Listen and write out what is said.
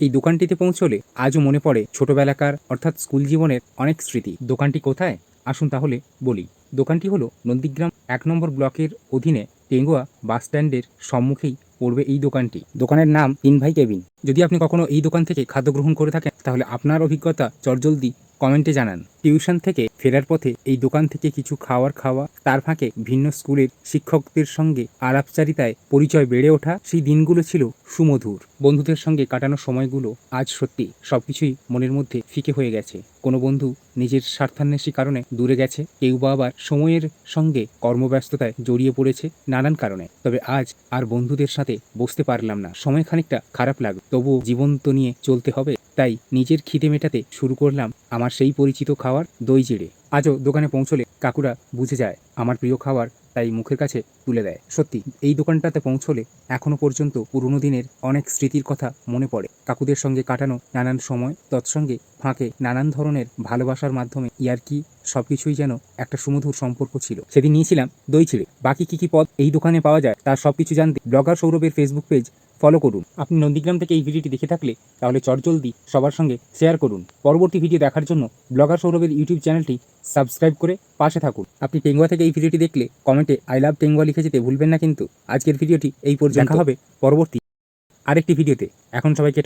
এই দোকানটিতে পৌঁছলে আজও মনে পড়ে ছোটবেলাকার, অর্থাৎ স্কুল জীবনের অনেক স্মৃতি। দোকানটি কোথায়? আসুন তাহলে বলি। দোকানটি হলো নন্দীগ্রাম এক নম্বর ব্লকের অধীনে টেঙ্গুয়া বাস স্ট্যান্ডের সম্মুখেই পড়বে এই দোকানটি। দোকানের নাম তিন ভাই কেবিন। যদি আপনি কখনো এই দোকান থেকে খাদ্য গ্রহণ করে থাকেন, তাহলে আপনার অভিজ্ঞতা চটজলদি কমেন্টে জানান, টিউশন থেকে ফেরার পথে এই দোকান থেকে কিছু খাওয়ার খাওয়া, তার ফাঁকে ভিন্ন স্কুলের শিক্ষকদের সঙ্গে আলাপচারিতায় পরিচয় বেড়ে ওঠা, সেই দিনগুলো ছিল সুমধুর। বন্ধুদের সঙ্গে কাটানো সময়গুলো আজ সত্যি সবকিছুই মনের মধ্যে ফিকে হয়ে গেছে। কোনো বন্ধু নিজের স্বার্থান্বেষী কারণে দূরে গেছে, কেউ বা আবার সময়ের সঙ্গে কর্মব্যস্ততায় জড়িয়ে পড়েছে নানান কারণে। তবে আজ আর বন্ধুদের সাথে বসতে পারলাম না। সময় খানিকটা খারাপ লাগল তবুও জীবন তো নিয়ে চলতে হবে তাই নিজের খিদে মেটাতে শুরু করলাম আমার সেই পরিচিত খাওয়ার দই চিড়ে আজও দোকানে পৌঁছলে কাকুরা বুঝে যায় আমার প্রিয় খাবার তাই মুখের কাছে তুলে দেয়। সত্যি, এই দোকানটাতে পৌঁছলে এখনও পর্যন্ত পুরনো দিনের অনেক স্মৃতির কথা মনে পড়ে। কাকুদের সঙ্গে কাটানো নানান সময়, তৎসঙ্গে ফাঁকে নানান ধরনের ভালোবাসার মাধ্যমে ইয়ারকি, সবকিছুই যেন একটা সুমধুর সম্পর্ক ছিল। সেদিন নিয়েছিলাম দই ছিঁড়ে বাকি কি কি পদ এই দোকানে পাওয়া যায় তার সব কিছু জানতে ব্লগার সৌরভের ফেসবুক পেজ ফলো করুন। আপনি নন্দীগ্রাম থেকে এই ভিডিওটি দেখে থাকলে তাহলে চটজলদি সবার সঙ্গে শেয়ার করুন। পরবর্তী ভিডিও দেখার জন্য ব্লগার সৌরভের ইউটিউব চ্যানেলটি সাবস্ক্রাইব করে পাশে থাকুন। আপনি টেঙ্গুয়া থেকে এই ভিডিওটি দেখলে কমেন্টে আই লাভ টেঙ্গুয়া লিখে যেতে ভুলবেন না কিন্তু। আজকের ভিডিওটি এই পর্যন্ত। দেখা হবে পরবর্তী আরেকটি ভিডিওতে। এখন সবাইকে